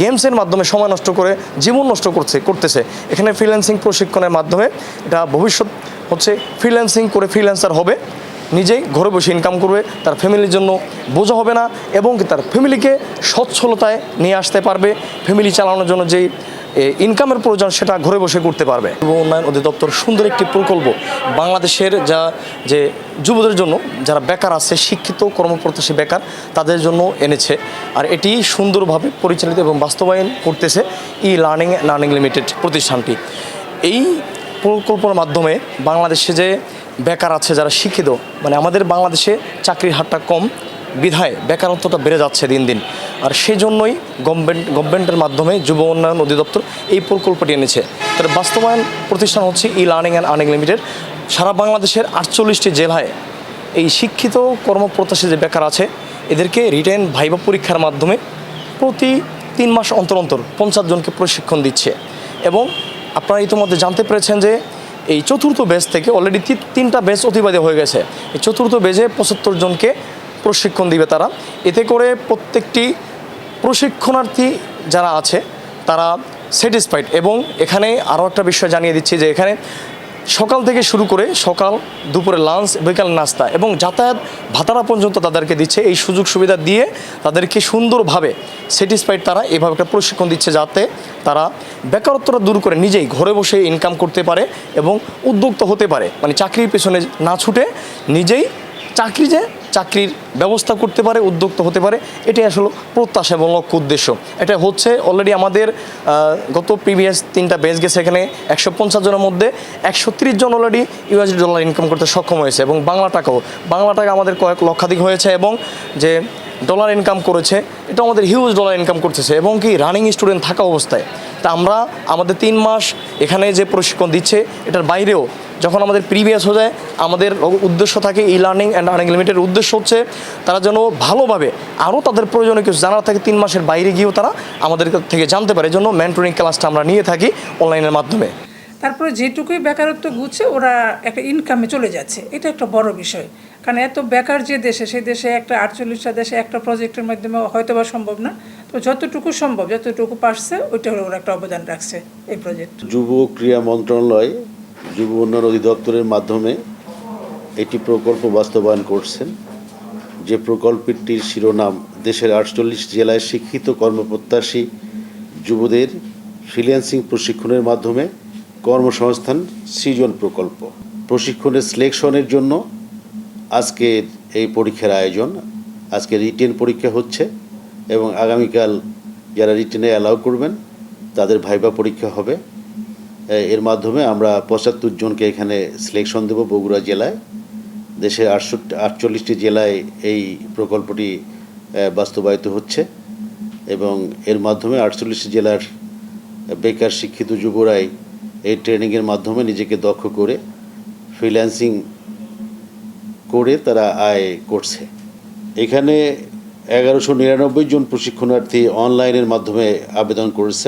গেমসের মাধ্যমে সময় নষ্ট করে জীবন নষ্ট করছে করতেছে। এখানে ফ্রিল্যান্সিং প্রশিক্ষণের মাধ্যমে এটা ভবিষ্যৎ হচ্ছে ফ্রিল্যান্সিং করে ফ্রিল্যান্সার হবে। নিজেই ঘরে বসে ইনকাম করবে, তার ফ্যামিলির জন্য বোঝা হবে না এবং তার ফ্যামিলিকে সচ্ছলতায় নিয়ে আসতে পারবে। ফ্যামিলি চালানোর জন্য যেই ইনকামের প্রয়োজন সেটা ঘরে বসে করতে পারবে। যুব উন্নয়ন অধিদপ্তর সুন্দর একটি প্রকল্প বাংলাদেশের যা, যে যুবদের জন্য, যারা বেকার আছে, শিক্ষিত, কর্মপ্রত্যাশী বেকার, তাদের জন্য এনেছে। আর এটি সুন্দরভাবে পরিচালিত এবং বাস্তবায়ন করতেছে ই লার্নিং লার্নিং লিমিটেড প্রতিষ্ঠানটি। এই প্রকল্পের মাধ্যমে বাংলাদেশে যে বেকার আছে, যারা শিক্ষিত মানে আমাদের বাংলাদেশে চাকরির হারটা কম, বিধায় বেকারত্বটা বেড়ে যাচ্ছে দিন দিন। আর সেজন্যই গভর্নমেন্ট গভর্নমেন্টের মাধ্যমে যুব উন্নয়ন অধিদপ্তর এই প্রকল্পটি এনেছে। তার বাস্তবায়ন প্রতিষ্ঠান হচ্ছে e learning and earning limited সারা বাংলাদেশের আটচল্লিশটি জেলায় এই শিক্ষিত কর্মপ্রত্যাশী যে বেকার আছে, এদেরকে রিটেন ভাইবা পরীক্ষার মাধ্যমে প্রতি তিন মাস অন্তর অন্তর পঞ্চাশ জনকে প্রশিক্ষণ দিচ্ছে। এবং আপনারা ইতিমধ্যে জানতে পেরেছেন যে এই চতুর্থ বেজ থেকে অলরেডি তিনটা বেজ অতিবাদে হয়ে গেছে। এই চতুর্থ বেজে পঁচাত্তর জনকে প্রশিক্ষণ দিবে তারা। এতে করে প্রত্যেকটি প্রশিক্ষণার্থী যারা আছে, তারা স্যাটিসফাইড এবং এখানে আরও একটা বিষয় জানিয়ে দিচ্ছি যে এখানে সকাল থেকে শুরু করে সকাল দুপুরে লাঞ্চ বিকাল নাস্তা এবং যাতায়াত ভাতারা পর্যন্ত তাদেরকে দিচ্ছে। এই সুযোগ সুবিধা দিয়ে তাদেরকে সুন্দরভাবে স্যাটিসফাইড তারা এভাবে একটা প্রশিক্ষণ দিচ্ছে যাতে তারা বেকারত্বটা দূর করে নিজেই ঘরে বসে ইনকাম করতে পারে এবং উদ্যোক্তা হতে পারে। মানে চাকরির পেছনে না ছুটে নিজেই চাকরি যে চাকরির ব্যবস্থা করতে পারে, উদ্যোক্তা হতে পারে, এটাই আসলে প্রত্যাশা এবং লক্ষ্য উদ্দেশ্য। এটা হচ্ছে অলরেডি আমাদের গত প্রিভিয়াস তিনটা বেচ গেছে এখানে একশো পঞ্চাশ জনের মধ্যে একশো তিরিশ জন অলরেডি ইউএসডি ডলার ইনকাম করতে সক্ষম হয়েছে এবং বাংলা টাকাও। বাংলা টাকা আমাদের কয়েক লক্ষাধিক হয়েছে এবং যে ডলার ইনকাম করেছে, এটা আমাদের হিউজ ডলার ইনকাম করতেছে এবং কি রানিং স্টুডেন্ট থাকা অবস্থায়। তা আমরা আমাদের তিন মাস এখানে যে প্রশিক্ষণ দিচ্ছে, এটার বাইরেও যখন আমাদের প্রিভিয়াস হয়ে যায় আমাদের উদ্দেশ্য থাকে e learning and earning limited উদ্দেশ্য হচ্ছে তারা যেন ভালোভাবে আরও তাদের প্রয়োজনীয় কিছু জানার থাকে তিন মাসের বাইরে গিয়েও তারা আমাদের থেকে জানতে পারে। জন্য মেন্টরিং ক্লাসটা আমরা নিয়ে থাকি অনলাইনের মাধ্যমে। তারপরে যেটুকুই বেকারত্ব ঘুরছে ওরা একটা ইনকামে চলে যাচ্ছে। এটা একটা বড় বিষয়। কারণ এত বেকার যে দেশে সেই দেশে একটা আটচল্লিশটা দেশে একটা প্রজেক্টের মাধ্যমে হয়তো বা সম্ভব না। তো যতটুকু সম্ভব যতটুকু পারছে ওইটা ওরা একটা অবদান রাখছে এই প্রজেক্ট যুব ক্রীড়া মন্ত্রণালয় যুব উন্নয়ন অধিদপ্তরের মাধ্যমে এটি প্রকল্প বাস্তবায়ন করছেন। যে প্রকল্পটির শিরোনাম দেশের আটচল্লিশ জেলায় শিক্ষিত কর্মপ্রত্যাশী যুবদের ফ্রিল্যান্সিং প্রশিক্ষণের মাধ্যমে কর্মসংস্থান সৃজন প্রকল্প। প্রশিক্ষণের সিলেকশনের জন্য আজকে এই পরীক্ষার আয়োজন, আজকে রিটেন পরীক্ষা হচ্ছে এবং আগামীকাল যারা রিটেনে অ্যালাউ করবেন, তাদের ভাইবা পরীক্ষা হবে। এর মাধ্যমে আমরা পঁচাত্তর জনকে এখানে সিলেকশন দেব বগুড়া জেলায়। দেশের আটষট্টি আটচল্লিশটি জেলায় এই প্রকল্পটি বাস্তবায়িত হচ্ছে। এবং এর মাধ্যমে আটচল্লিশটি জেলার বেকার শিক্ষিত যুবরাই এই ট্রেনিংয়ের মাধ্যমে নিজেকে দক্ষ করে ফ্রিল্যান্সিং করে তারা আয় করছে। এখানে এগারোশো নিরানব্বই জন প্রশিক্ষণার্থী অনলাইনের মাধ্যমে আবেদন করেছে।